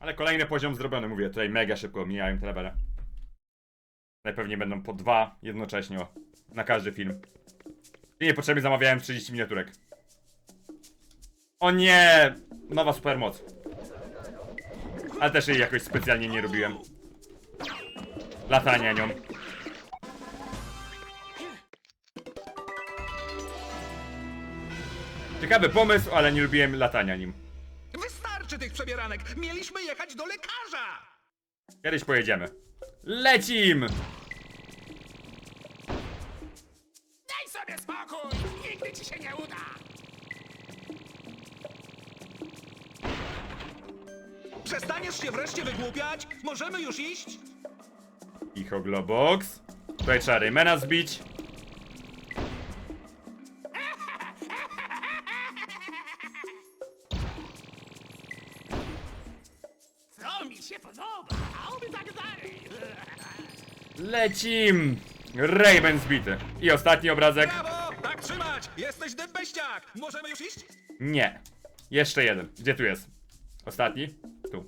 Ale kolejny poziom zrobiony, mówię, tutaj mega szybko mijają te levele. Najpewniej będą po dwa jednocześnie, o, na każdy film. I niepotrzebnie zamawiałem 30 miniaturek. O nie! Nowa supermoc. Ale też jej jakoś specjalnie nie robiłem. Latania nią. Ciekawy pomysł, ale nie lubiłem latania nim. Tych przebieranek! Mieliśmy jechać do lekarza! Kiedyś pojedziemy. Lecim! Daj sobie spokój! Nigdy ci się nie uda! Przestaniesz się wreszcie wygłupiać? Możemy już iść? Icho Globox. Tutaj trzeba Raymana zbić. Lecim! Rayman zbity. I ostatni obrazek. Brawo! Tak trzymać! Jesteś dębeściak! Możemy już iść? Nie. Jeszcze jeden. Gdzie tu jest? Ostatni? Tu.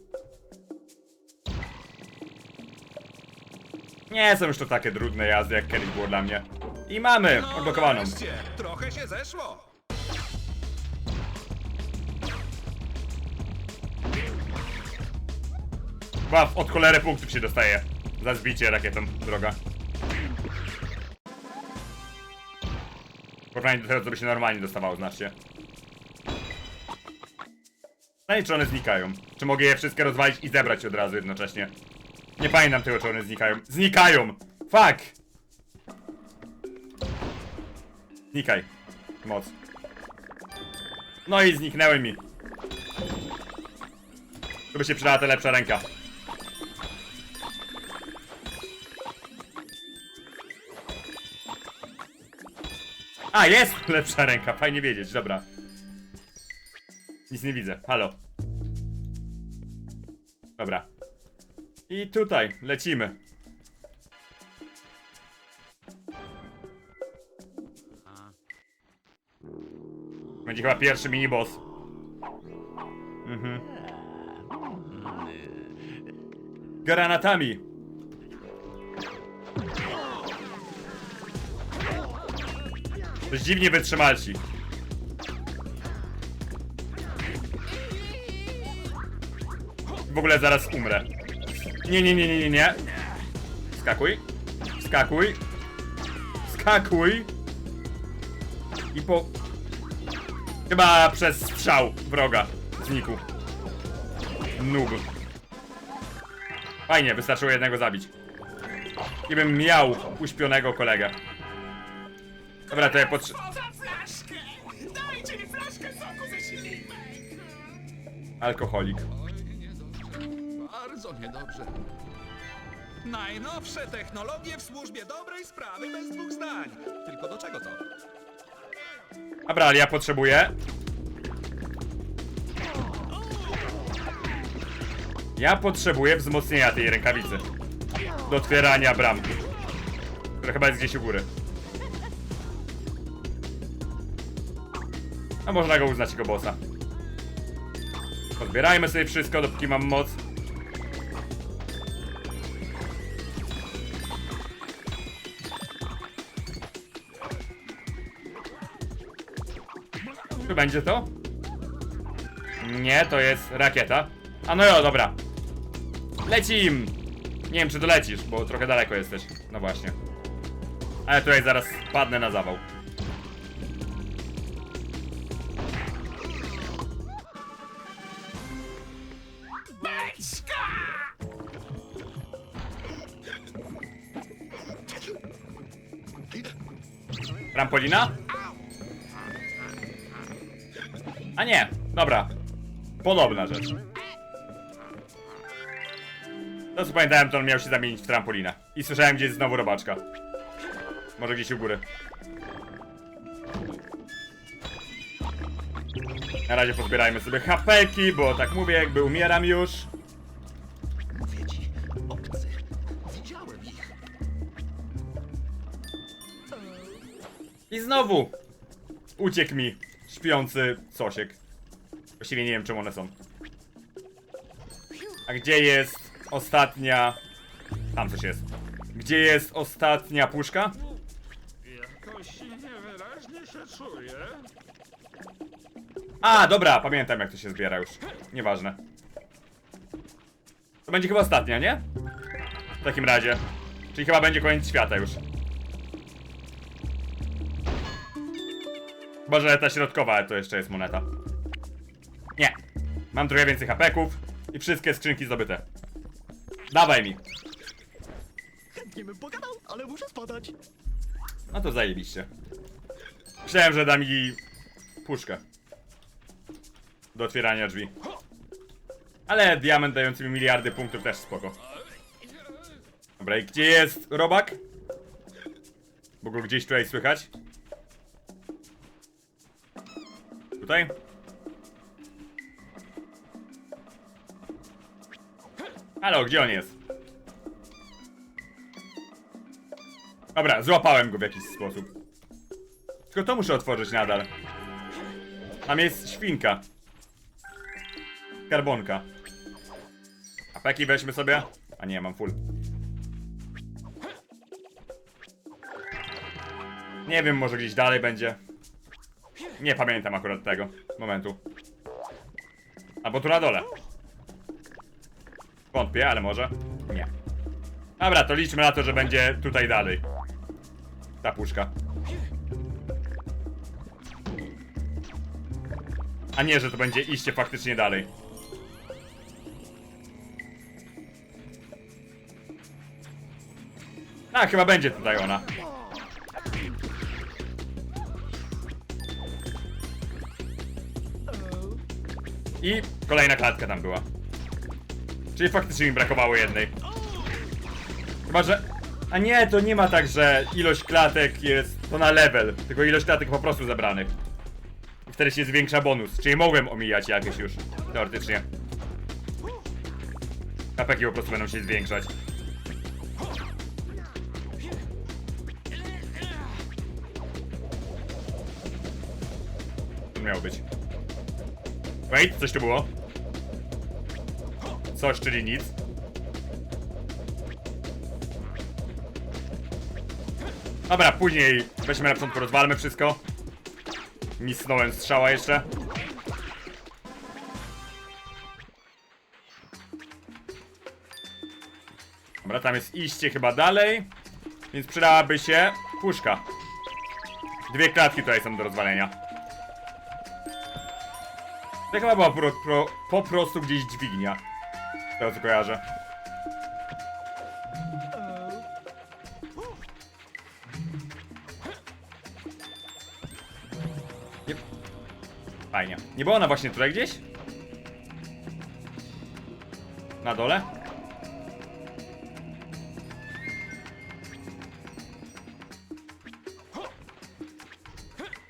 Nie są już to takie trudne jazdy, jak kiedyś było dla mnie. I mamy odblokowaną. nareszcie! Trochę się zeszło! Od cholery punktów się dostaje. Za zbicie rakietą, droga. W porównaniu do tego, co by się normalnie dostawało, znacznie. No i czy one znikają? Czy mogę je wszystkie rozwalić i zebrać od razu jednocześnie? Nie pamiętam tego, czy one znikają. Znikają! Fuck! Znikaj. Moc. No i zniknęły mi. Tu by się przydała ta lepsza ręka. A, jest lepsza ręka, fajnie wiedzieć, dobra. Nic nie widzę, halo. Dobra. I tutaj, lecimy. Będzie chyba pierwszy mini-boss. Mhm. Granatami. Dziwnie wytrzymalsi. W ogóle zaraz umrę. Nie, nie, nie, nie, nie, nie. Skakuj. Skakuj. Skakuj. I po... Chyba przez strzał wroga znikł. Noob. Fajnie, wystarczyło jednego zabić. I bym miał uśpionego kolegę. Dobra, to ja potrzebuję... Co za flaszkę! Dajcie mi flaszkę soku ze śliwek! Alkoholik. Oj, niedobrze. Bardzo niedobrze. Najnowsze technologie w służbie dobrej sprawy bez dwóch zdań. Tylko do czego to? Dobra, ale ja potrzebuję. Ja potrzebuję wzmocnienia tej rękawicy. Do otwierania bramki. Która chyba jest gdzieś u góry. A można go uznać jako bossa. Odbierajmy sobie wszystko, dopóki mam moc. Czy będzie to? Nie, to jest rakieta. A no jo, dobra. Lecim! Nie wiem, czy dolecisz, bo trochę daleko jesteś. No właśnie. Ale tutaj zaraz padnę na zawał. Trampolina? A nie, dobra. Podobna rzecz. To co pamiętałem, to on miał się zamienić w trampolinę. I słyszałem gdzieś znowu robaczka. Może gdzieś u góry. Na razie pozbierajmy sobie hapeki, bo tak mówię, jakby umieram już. Znowu uciekł mi śpiący sosiek. Właściwie nie wiem czemu one są. A gdzie jest ostatnia... Tam coś jest. Gdzie jest ostatnia puszka? Jakoś niewyraźnie się czuję. A, dobra, pamiętam jak to się zbiera już. Nieważne. To będzie chyba ostatnia, nie? W takim razie. Czyli chyba będzie koniec świata już. Chyba, że ta środkowa ale to jeszcze jest moneta. Nie. Mam trochę więcej hapeków i wszystkie skrzynki zdobyte. Dawaj mi. Chętnie bym pogadał, ale muszę spadać. No to zajebiście. Myślałem, że da mi puszkę. Do otwierania drzwi. Ale diament dający mi miliardy punktów też spoko. Dobra, i gdzie jest robak? Bo go gdzieś tutaj słychać. Tutaj? Halo, gdzie on jest? Dobra, złapałem go w jakiś sposób. Tylko to muszę otworzyć nadal. Tam jest świnka. Karbonka. A peki weźmy sobie. A nie, mam full. Nie wiem, może gdzieś dalej będzie. Nie pamiętam akurat tego momentu. Albo tu na dole. Wątpię, ale może. Nie. Dobra, to liczmy na to, że będzie tutaj dalej. Ta puszka. A nie, że to będzie iście faktycznie dalej. A, chyba będzie tutaj ona. I kolejna klatka tam była. Czyli faktycznie mi brakowało jednej. Chyba, że... A nie, to nie ma tak, że ilość klatek jest to na level, tylko ilość klatek po prostu zebranych. I wtedy się zwiększa bonus, czyli mogłem omijać jakieś już, teoretycznie. Kapeki po prostu będą się zwiększać. Wait, coś tu było? Coś, czyli nic. Dobra, później weźmy na początku, rozwalmy wszystko. Misnąłem strzała jeszcze. Dobra, tam jest iście chyba dalej. Więc przydałaby się puszka. Dwie klatki tutaj są do rozwalenia. To chyba była po prostu gdzieś dźwignia. Z tego co kojarzę. Nie... Fajnie. Nie była ona właśnie tutaj gdzieś? Na dole?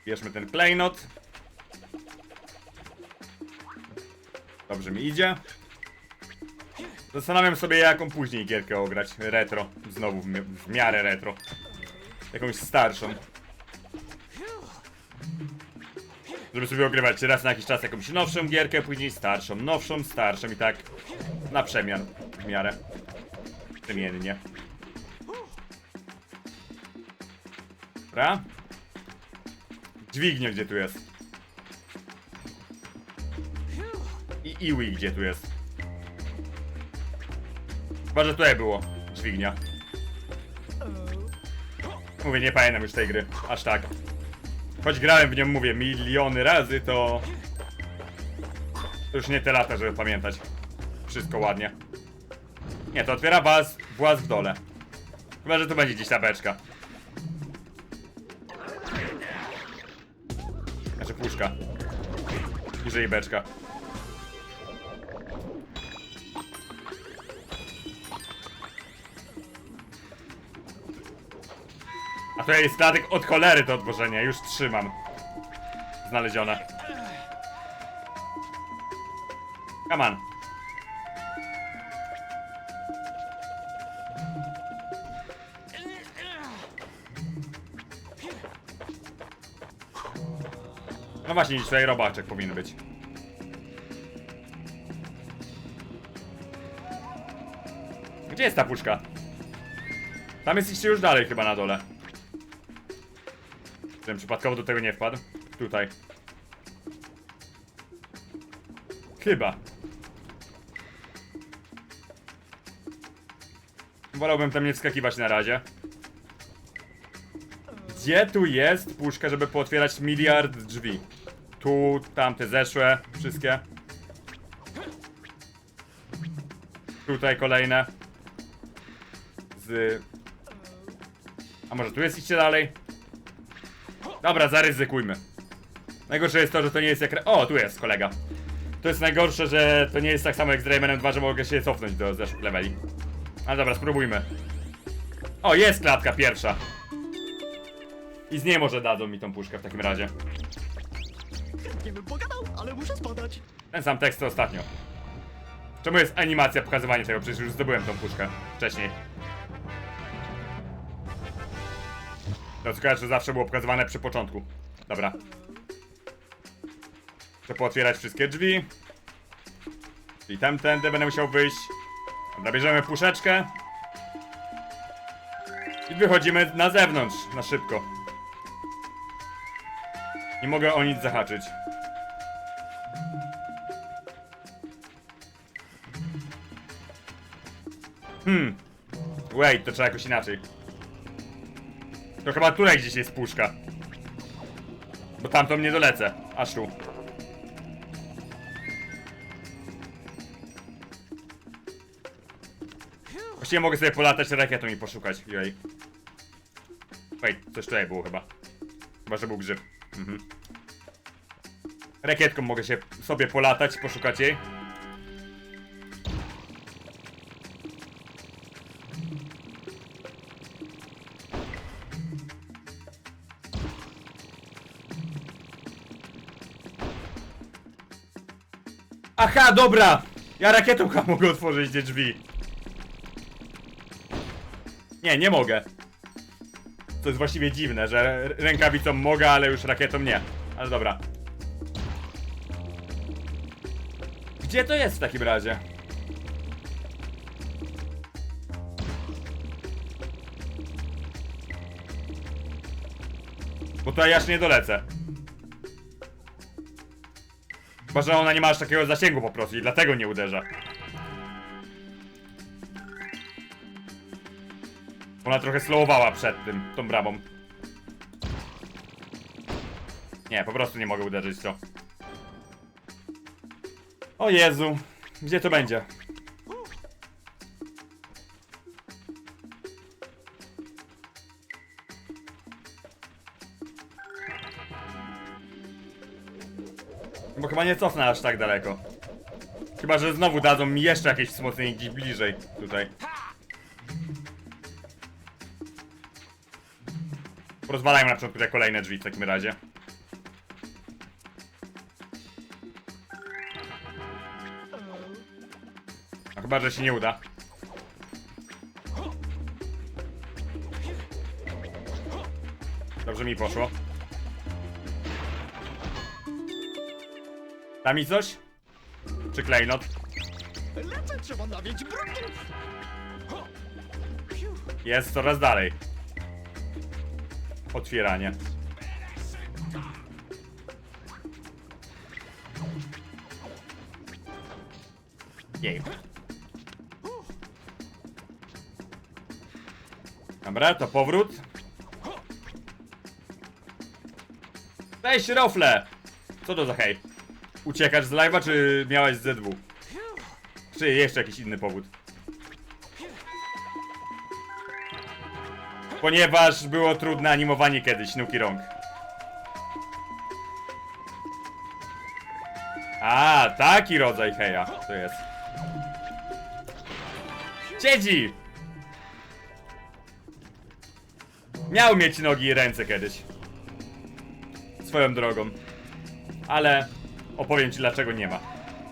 Bierzmy ten klejnot. Dobrze mi idzie. Zastanawiam sobie, jaką później gierkę ograć. Retro. Znowu w, mi w miarę retro. Jakąś starszą. Żeby sobie ogrywać raz na jakiś czas jakąś nowszą gierkę, później starszą, nowszą, starszą i tak na przemian w miarę. Przemiennie. Dobra. Dźwignia gdzie tu jest? Iwi gdzie tu jest? Chyba, że tutaj było dźwignia. Mówię, nie pamiętam już tej gry. Aż tak. Choć grałem w nią, mówię, miliony razy, to... To już nie te lata, żeby pamiętać. Wszystko ładnie. Nie, to otwiera was, właz w dole. Chyba, że tu będzie gdzieś ta beczka. Znaczy puszka. Bliżej beczka. To jest statek od cholery do otworzenia, już trzymam. Znalezione. Come on. No właśnie, tutaj robaczek powinien być. Gdzie jest ta puszka? Tam jest jeszcze już dalej chyba na dole. Ten przypadkowo do tego nie wpadł. Tutaj. Chyba. Wolałbym tam nie wskakiwać na razie. Gdzie tu jest puszka, żeby pootwierać miliard drzwi? Tu, tamte zeszłe, wszystkie. Tutaj kolejne. Z... A może tu jest iście dalej? Dobra, zaryzykujmy. Najgorsze jest to, że to nie jest jak... O, tu jest kolega. To jest najgorsze, że to nie jest tak samo jak z Raymanem 2, że mogę się cofnąć do zeszłych leveli. Ale dobra, spróbujmy. O, jest klatka pierwsza. I z niej może dadzą mi tą puszkę w takim razie. Chętnie bym pogadał, ale muszę spadać. Ten sam tekst co ostatnio. Czemu jest animacja pokazywania tego? Przecież już zdobyłem tą puszkę wcześniej. To tylko że zawsze było pokazywane przy początku. Dobra. Chcę pootwierać wszystkie drzwi. I tamtędy będę musiał wyjść. Dobra, bierzemy puszeczkę. I wychodzimy na zewnątrz, na szybko. Nie mogę o nic zahaczyć. Hmm. Wait, to trzeba jakoś inaczej. To chyba tutaj gdzieś jest puszka. Bo tamtą nie dolecę. Aż tu. Właściwie mogę sobie polatać rakietą i poszukać jej. Wait, coś tutaj było chyba. Chyba, że był grzyb. Mhm. Rakietką mogę się sobie polatać, poszukać jej. Aha, dobra! Ja rakietą chyba mogę otworzyć te drzwi. Nie, nie mogę. To jest właściwie dziwne, że rękawicą mogę, ale już rakietą nie. Ale dobra. Gdzie to jest w takim razie? Bo tutaj aż nie dolecę. Chyba, że ona nie ma aż takiego zasięgu po prostu i dlatego nie uderza. Ona trochę slowowała przed tym, tą bramą. Nie, po prostu nie mogę uderzyć to. O Jezu, gdzie to będzie? Chyba nie cofnę aż tak daleko. Chyba, że znowu dadzą mi jeszcze jakieś wzmocnienie bliżej tutaj. Rozwalajmy na początku te kolejne drzwi w takim razie. A chyba, że się nie uda. Dobrze mi poszło. Da mi coś? Czy klejnot? Lecę, trzeba nawiedzić brudów. Jest coraz dalej. Otwieranie. Jej. Dobra, to powrót. Cześć, Rofle! Co to za hej? Uciekasz z live'a, czy miałeś ZW? Czy jeszcze jakiś inny powód? Ponieważ było trudne animowanie kiedyś Nuki Rąk. A, taki rodzaj heja to jest. Siedzi! Miał mieć nogi i ręce kiedyś. Swoją drogą. Ale opowiem ci dlaczego nie ma.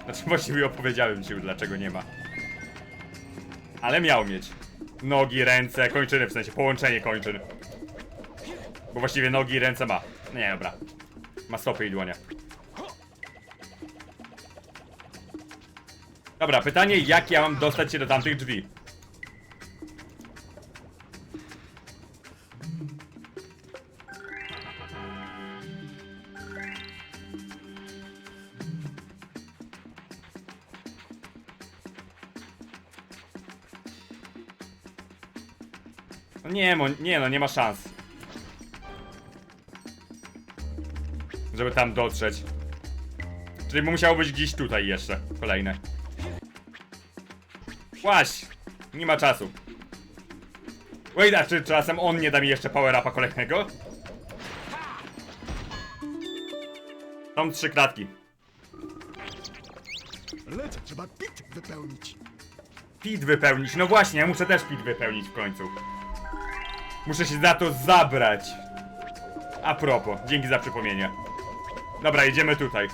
Znaczy właściwie opowiedziałem ci już dlaczego nie ma. Ale miał mieć. Nogi, ręce, kończyny, w sensie połączenie kończyn. Bo właściwie nogi i ręce ma. Nie, dobra. Ma stopy i dłonie. Dobra, pytanie jak ja mam dostać się do tamtych drzwi? Nie, mo, nie no, nie ma szans. Żeby tam dotrzeć. Czyli musiało być gdzieś tutaj jeszcze. Kolejne. Łaś! Nie ma czasu. Wait, a czy czasem on nie da mi jeszcze power upa kolejnego? Są trzy klatki. Lecę, trzeba pit wypełnić. Pit wypełnić. No właśnie, ja muszę też pit wypełnić w końcu. Muszę się za to zabrać. A propos, dzięki za przypomnienie. Dobra, idziemy tutaj.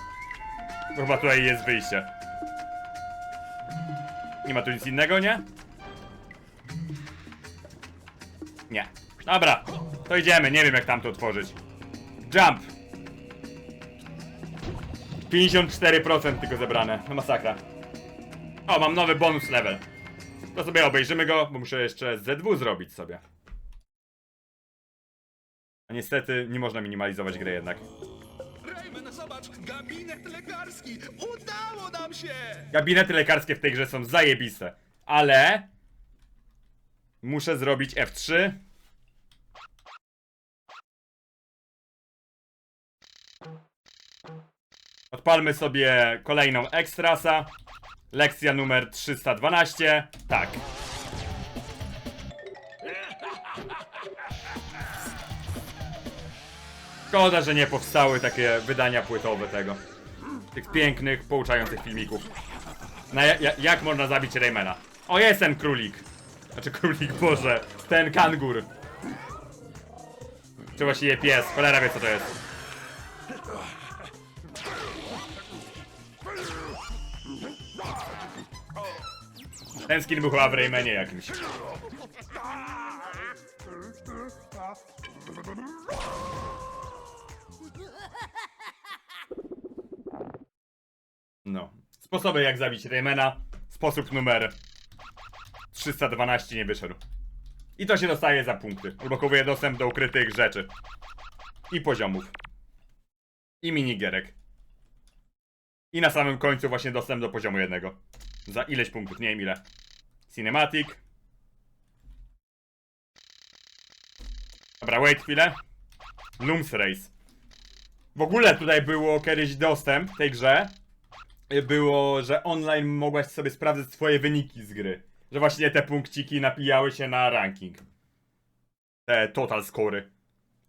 Chyba tutaj jest wyjście. Nie ma tu nic innego, nie? Nie. Dobra, to idziemy. Nie wiem jak tam to otworzyć. Jump. 54% tylko zebrane. No masakra. O, mam nowy bonus level. To sobie obejrzymy go, bo muszę jeszcze Z2 zrobić sobie. A niestety nie można minimalizować gry jednak. Rayman, zobacz, gabinet lekarski! Udało nam się! Gabinety lekarskie w tej grze są zajebiste, ale muszę zrobić F3. Odpalmy sobie kolejną ekstrasa. Lekcja numer 312. Tak. Szkoda, że nie powstały takie wydania płytowe tego. Tych pięknych, pouczających filmików. Na ja, ja, jak można zabić Raymana? O, jest ten królik. Znaczy królik, boże. Ten kangur. Czy właściwie pies? Cholera wie co to jest. Ten skin był chyba w Raymanie jakimś. No. Sposoby jak zabić Raymana. Sposób numer 312 nie wyszedł. I to się dostaje za punkty. Odblokowuje dostęp do ukrytych rzeczy. I poziomów. I minigierek. I na samym końcu właśnie dostęp do poziomu jednego. Za ileś punktów, nie wiem ile. Cinematic. Dobra, wait chwilę. Looms Race. W ogóle tutaj było kiedyś dostęp w tej grze. Było, że online mogłaś sobie sprawdzać swoje wyniki z gry. Że właśnie te punkciki napijały się na ranking. Te total scory.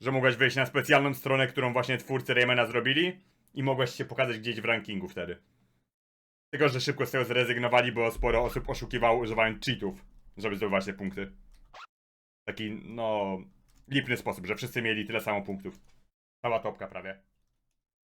Że mogłaś wejść na specjalną stronę, którą właśnie twórcy Raymana zrobili i mogłaś się pokazać gdzieś w rankingu wtedy. Tylko, że szybko z tego zrezygnowali, bo sporo osób oszukiwało używając cheatów, żeby zdobywać te punkty. Taki, no, lipny sposób, że wszyscy mieli tyle samo punktów. Cała topka prawie.